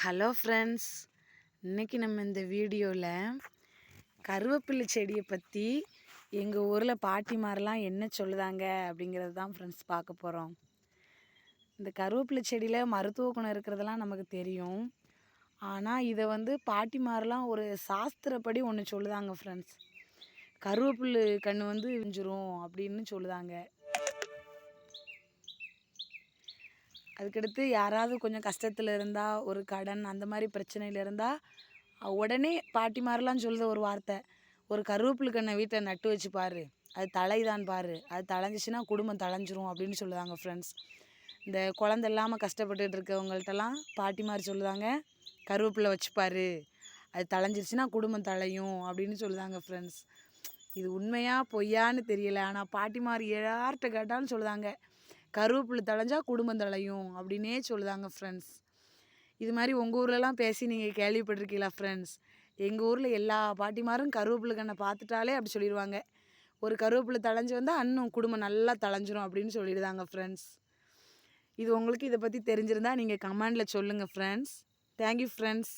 Hello friends. இன்றைக்கி நம்ம இந்த வீடியோவில் கருவேப்பிலை செடியை பற்றி எங்கள் ஊரில் பாட்டிமாரெலாம் என்ன சொல்லுதாங்க அப்படிங்கிறது தான் ஃப்ரெண்ட்ஸ் பார்க்க போகிறோம் இந்த கருவேப்பிலை செடியில் மருத்துவ குணம் இருக்கிறதெல்லாம் நமக்கு தெரியும். ஆனால் இதை வந்து பாட்டிமாரெலாம் ஒரு சாஸ்திரப்படி ஒன்று சொல்லுதாங்க ஃப்ரெண்ட்ஸ். கருவேப்பிலை கன்று வந்து விஞ்சிரும் அப்படின்னு சொல்லுதாங்க. அதுக்கடுத்து யாராவது கொஞ்சம் கஷ்டத்தில் இருந்தால் ஒரு கடன் அந்த மாதிரி பிரச்சனையில் இருந்தால் உடனே பாட்டிமாரெலாம் சொல்லுது ஒரு வார்த்தை. ஒரு கருவேப்பிலை கண்ணை வீட்டில் நட்டு வச்சு பாரு. அது தலைதான் பாரு. அது தலைஞ்சிச்சின்னா குடும்பம் தலைஞ்சிரும் அப்படின்னு சொல்லுவாங்க ஃப்ரெண்ட்ஸ் இந்த குழந்த இல்லாமல் கஷ்டப்பட்டுட்டு இருக்கவங்கள்ட்டலாம் பாட்டிமார் சொல்லுதாங்க கருவேப்பிலை வச்சுப்பாரு அது தலைஞ்சிருச்சுன்னா குடும்பம் தழையும் அப்படின்னு சொல்லுதாங்க ஃப்ரெண்ட்ஸ் இது உண்மையாக பொய்யான்னு தெரியல. ஆனால் பாட்டிமார் யார்கிட்ட கேட்டாலும் சொல்லுதாங்க கருவேப்பிலை தழைஞ்சா குடும்பம் தழையும் அப்படின்னே சொல்லுதாங்க ஃப்ரெண்ட்ஸ் இது மாதிரி உங்கள் ஊர்லலாம் பேசி நீங்கள் கேள்விப்பட்டிருக்கீங்களா ஃப்ரெண்ட்ஸ் எங்கள் ஊரில் எல்லா பாட்டிமாரும் கருவேப்பிலை கண்ணை பார்த்துட்டாலே அப்படி சொல்லிடுவாங்க ஒரு கருவேப்பிலை தழைஞ்சு வந்தால் அன்னும் குடும்பம் நல்லா தழைஞ்சிரும் அப்படின்னு சொல்லிடுதாங்க ஃப்ரெண்ட்ஸ் இது உங்களுக்கு இதை பற்றி தெரிஞ்சிருந்தால் நீங்கள் கமெண்டில் சொல்லுங்கள் ஃப்ரெண்ட்ஸ் தேங்க்யூ ஃப்ரெண்ட்ஸ்